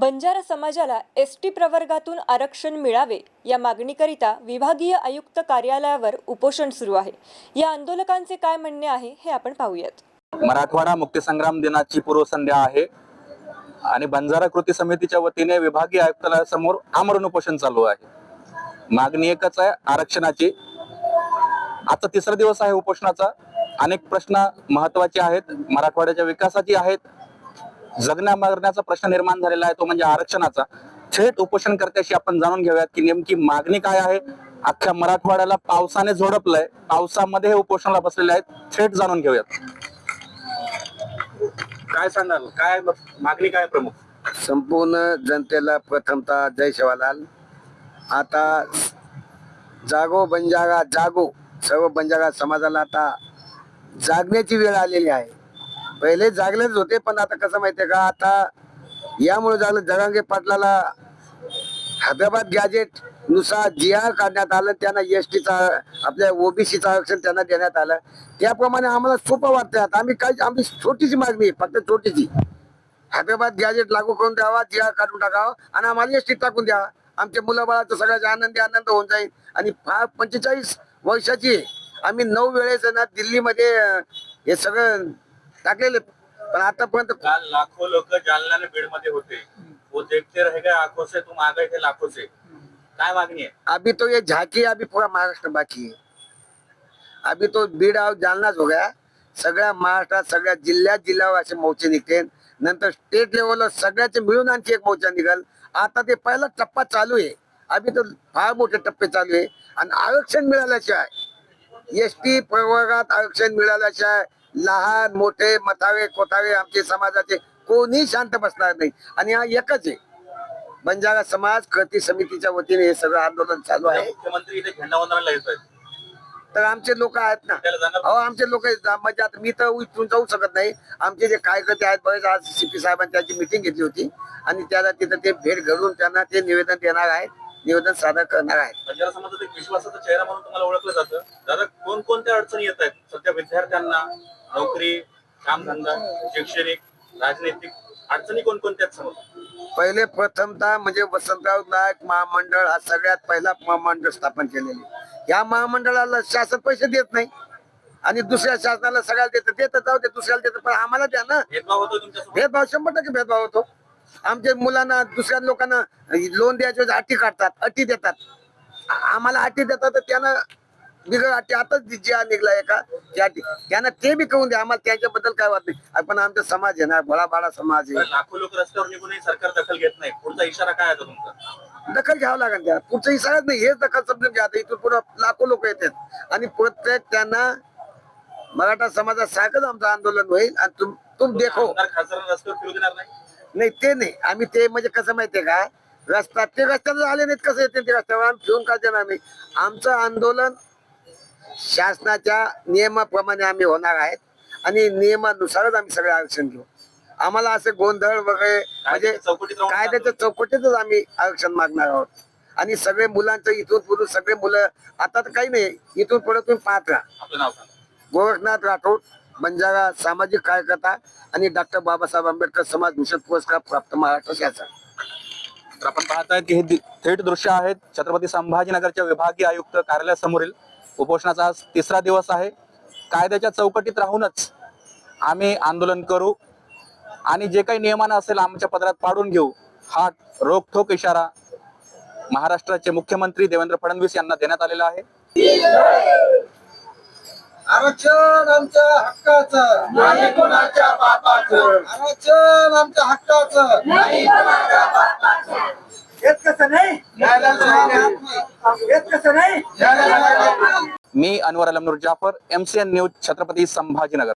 बंजारा समाजाला S T प्रवर्गातून आरक्षण मिळावे या मागणीकरिता विभागीय आयुक्त कार्यालयावर उपोषण सुरू आहे. या आंदोलकांचे काय म्हणणे आहे हे आपण पाहूयात. मराठवाडा मुक्तीसंग्राम दिनाची पूर्वसंध्या आहे आणि बंजारा कृती समितीच्या वतीने विभागीय आयुक्तालयासमोर आमरण उपोषण चालू आहे. मागणी एकच आहे आरक्षणाची. आजचा तिसरा दिवस आहे उपोषणाचा. अनेक प्रश्न महत्त्वाचे आहेत. मराठवाड्याच्या विकासाची आहेत. जगण्या मागण्याचा प्रश्न निर्माण झालेला आहे तो म्हणजे आरक्षणाचा. थेट उपोषणकर्त्याशी आपण जाणून घेऊयात की नेमकी मागणी काय आहे. अख्ख्या मराठवाड्याला पावसाने झोडपलंय पावसामध्ये हे उपोषणाला बसलेले आहेत थेट जाणून घेऊयात. काय सांगाल? काय मागणी काय प्रमुख? संपूर्ण जनतेला प्रथमतः जय शिवालाल. आता जागो बंजागा जागो सर्व बंजागा समाजाला आता जागण्याची वेळ आलेली आहे. पहिले जागलेच होते पण आता कसं माहितीये का आता यामुळे झालं जगांगे पाटलाला हैदराबाद गॅजेटनुसार जी आर काढण्यात आलं त्यांना एस टीचा आपल्या ओबीसीचं आरक्षण त्यांना देण्यात आलं. त्याप्रमाणे आम्हाला सोपं वाटतं आता. आम्ही काही आमची छोटीशी मागणी फक्त छोटीशी. हैदराबाद गॅजेट लागू करून द्यावा जी आर काढून टाकावा आणि आम्हाला एस टी टाकून द्यावा आमच्या मुलाबाळाचं सगळ्याचा आनंदी आनंद होऊन जाईल. आणि फार पंचेचाळीस वर्षाची आम्ही नऊ वेळेस ना दिल्लीमध्ये हे सगळं टाकलेले. पण आतापर्यंत काल लाखो लोक जालना बीडमध्ये होते. वो देखते रह गए आंखों से तुम आ गए थे लाखों से. काय मागणी आहे? अभी तो ये झांकी अभी पूरा महाराष्ट्र बाकी है. अभी तो बीड और जालनाच हो गया. सगळ्या महाराष्ट्रात सगळ्या जिल्ह्यात जिल्ह्यावर असे मोर्चे निघते. नंतर स्टेट लेवलला सगळ्याचे मिळून आणखी एक मोर्चा निघाल. आता ते पहिला टप्पा चालू आहे. अभी तर फार मोठे टप्पे चालू आहे. आणि आरक्षण मिळाल्याशिवाय एस टी प्रवर्गात आरक्षण मिळाल्याशिवाय लहान मोठे मथावे कोथावे आमचे समाजाचे कोणी शांत बसणार नाही. आणि हा एकच आहे. बंजारा समाज कृती समितीच्या वतीने हे सगळं आंदोलन चालू आहे. मुख्यमंत्री इथे झेंडावंदनाला येत आहेत. तर आमचे लोक आहेत ना. अहो आमचे लोक म्हणजे आता मी तर इथून जाऊ शकत नाही. आमचे जे कार्यकर्ते आहेत बरेच आज सीपी साहेबांनी त्यांची मिटिंग घेतली होती. आणि त्याला तिथं ते भेट घडून त्यांना ते निवेदन देणार आहेत. निवेदन सादर करणार आहेत. बंजारा समाजाचा एक विश्वासाचा चेहरा म्हणून तुम्हाला ओळखलं जातं. दादा कोणकोणत्या अडचणी येत आहेत सध्या विद्यार्थ्यांना? नोकरी कामधंदा शैक्षणिक राजनैतिक अडचणी कोणकोणत्या समोर? पहिले प्रथमतः म्हणजे वसंतराव नायक महामंडळ हा सगळ्यात पहिला महामंडळ स्थापन केलेले. या महामंडळाला शासन पैसे देत नाही. आणि दुसऱ्या शासनाला सगळ्याला देतं. देतं जाऊ दे दुसऱ्याला देतं. पण आम्हाला द्या ना. भेदभाव होतो तुमच्यासोबत? भेदभाव शंभर टक्के भेदभाव होतो. आमच्या मुलांना दुसऱ्या लोकांना लोन द्यायच्या वेळेस अटी काढतात अटी देतात. आ- आम्हाला अटी देतात तर त्यांना आताच जी आ निघला एका त्या त्यांना ते बी कळून द्या आम्हाला त्यांच्याबद्दल काय वाट नाही. आपण आमचा समाज आहे ना भळाभाळा समाज आहे. लाखो लोक रस्त्यावर निघूनही सरकार दखल घेत नाही. पुढचा इशारा काय आहे तुमचा? दखल घ्यावं लागेल त्या पुढचं इशाराच नाही हेच दखल समजून घ्या. आता इथून पुढे लाखो लोक येतात. आणि प्रत्येक त्यांना मराठा समाजात सारखंच आमचं आंदोलन होईल आणि तुम तुम देखो. नाही? ते नाही. आम्ही ते म्हणजे कसं माहितीये का? रस्ता ते रस्त्यावर आले नाहीत कसं येते ते रस्त्यावर? आम्ही घेऊन का देणार नाही. आमचं आंदोलन शासनाच्या नियमाप्रमाणे आम्ही होणार आहेत आणि नियमानुसारच आम्ही सगळे आरक्षण घेऊ. आम्हाला असे गोंधळ वगैरे म्हणजे कायद्याच्या चौकटीतच आम्ही आरक्षण मागणार आहोत. आणि सगळे मुलांचं इथून पुढे सगळे मुलं आता तर काही नाही इथून पुढे तुम्ही पाहत राहा. गोरखनाथ राठोड बंजारा सामाजिक कार्यकर्ता आणि डॉक्टर बाबासाहेब आंबेडकर समाज भूषण पुरस्कार प्राप्त महाराष्ट्र शासन. तर आपण पाहताय की हे थेट दृश्य आहेत छत्रपती संभाजीनगरच्या विभागीय आयुक्त कार्यालयासमोरील उपोषणाचा आज तिसरा दिवस आहे. कायद्याच्या चौकटीत राहूनच आम्ही आंदोलन करू आणि जे काही नियमानं असेल आमच्या पदरात पाडून घेऊ हा रोखठोक इशारा महाराष्ट्राचे मुख्यमंत्री देवेंद्र फडणवीस यांना देण्यात आलेला आहे. आरक्षण आमच्या हक्काचं. नाही कोणाच्या बापाचं. आरक्षण आमच्या हक्काचं. नाही कसं नाही? येत कसं नाही मी अनवर अलमनूर जाफर एमसीएन न्यूज छत्रपती संभाजीनगर.